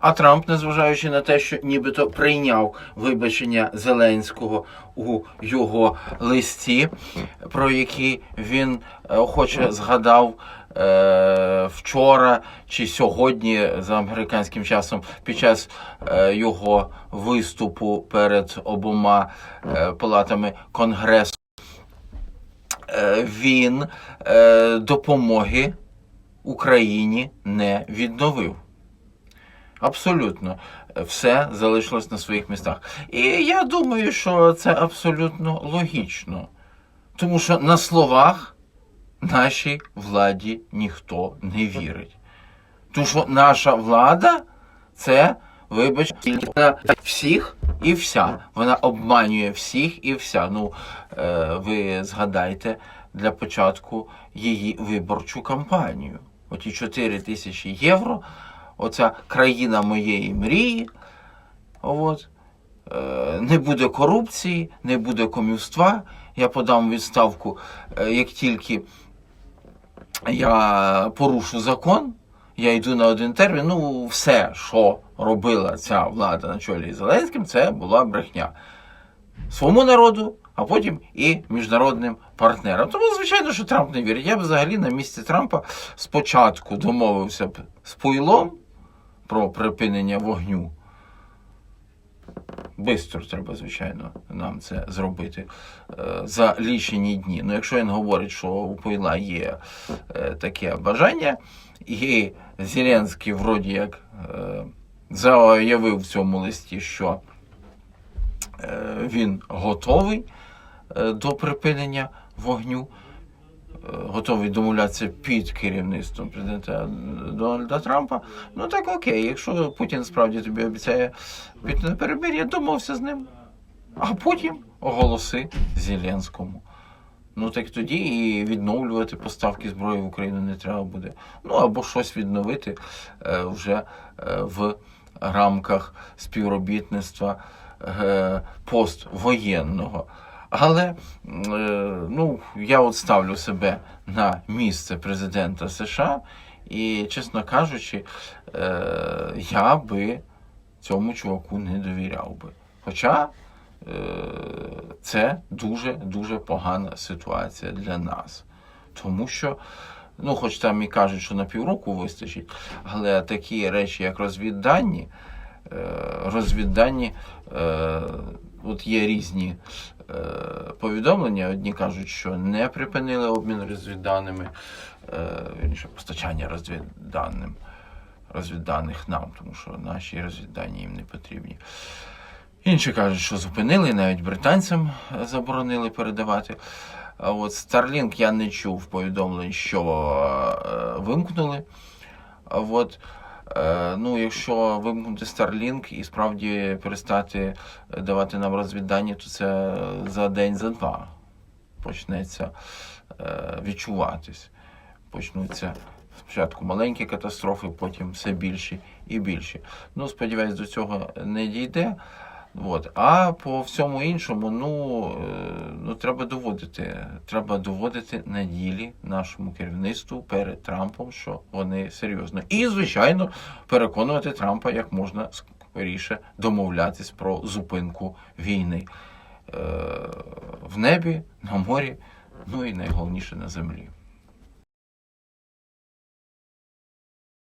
А Трамп, незважаючи на те, що нібито прийняв вибачення Зеленського у його листі, про який він е, охоче згадав е, вчора чи сьогодні за американським часом під час е, його виступу перед обома палатами Конгресу. Він допомоги Україні не відновив. Абсолютно все залишилось на своїх містах. І я думаю, що це абсолютно логічно. Тому що на словах нашій владі ніхто не вірить. Тому що наша влада це, вибач, вона всіх і вся. Вона обманює всіх і вся. Ну, е, ви згадайте для початку її виборчу кампанію. Оті 4 тисячі євро, оця країна моєї мрії. От. Е, Не буде корупції, не буде комівства. Я подам відставку, е, як тільки я порушу закон, я йду на один термін. Ну, все, що робила ця влада на чолі з Зеленським, це була брехня. Своєму народу, а потім і міжнародним партнерам. Тому, звичайно, що Трамп не вірить. Я б взагалі на місці Трампа спочатку домовився б з Пуйлом про припинення вогню. Бистро треба, звичайно, нам це зробити е, за лічені дні. Ну, якщо він говорить, що у Пойла є е, таке бажання, і Зеленський вроді як е, заявив в цьому листі, що він готовий до припинення вогню, готовий домовлятися під керівництвом президента Дональда Трампа. Ну так окей, якщо Путін справді тобі обіцяє піти на перемир'я, домовся з ним. А потім оголоси Зеленському. Ну так тоді і відновлювати поставки зброї в Україну не треба буде. Ну або щось відновити е, вже е, в рамках співробітництва е, поствоєнного. Але е, ну, я от ставлю себе на місце президента США, і, чесно кажучи, е, я би цьому чуваку не довіряв би. Хоча е, це дуже дуже погана ситуація для нас. Тому що, ну, хоч там і кажуть, що на півроку вистачить, але такі речі, як розвіддані, розвіддані, от є різні е, повідомлення. Одні кажуть, що не припинили обмін розвідданими, е, постачання розвідданим, розвідданих нам, тому що наші розвіддані їм не потрібні. Інші кажуть, що зупинили, навіть британцям заборонили передавати. А от Starlink я не чув повідомлень, що е, вимкнули. А от, ну, якщо вимкнути Starlink і справді перестати давати нам розвіддані, то це за день, за два почнеться е, відчуватись. Почнуться спочатку маленькі катастрофи, потім все більші і більші. Ну, сподіваюсь, до цього не дійде. От. А по всьому іншому, ну, е, ну треба доводити. Треба доводити на ділі нашому керівництву перед Трампом, що вони серйозно. І, звичайно, переконувати Трампа як можна скоріше домовлятись про зупинку війни е, в небі, на морі, ну і найголовніше на землі.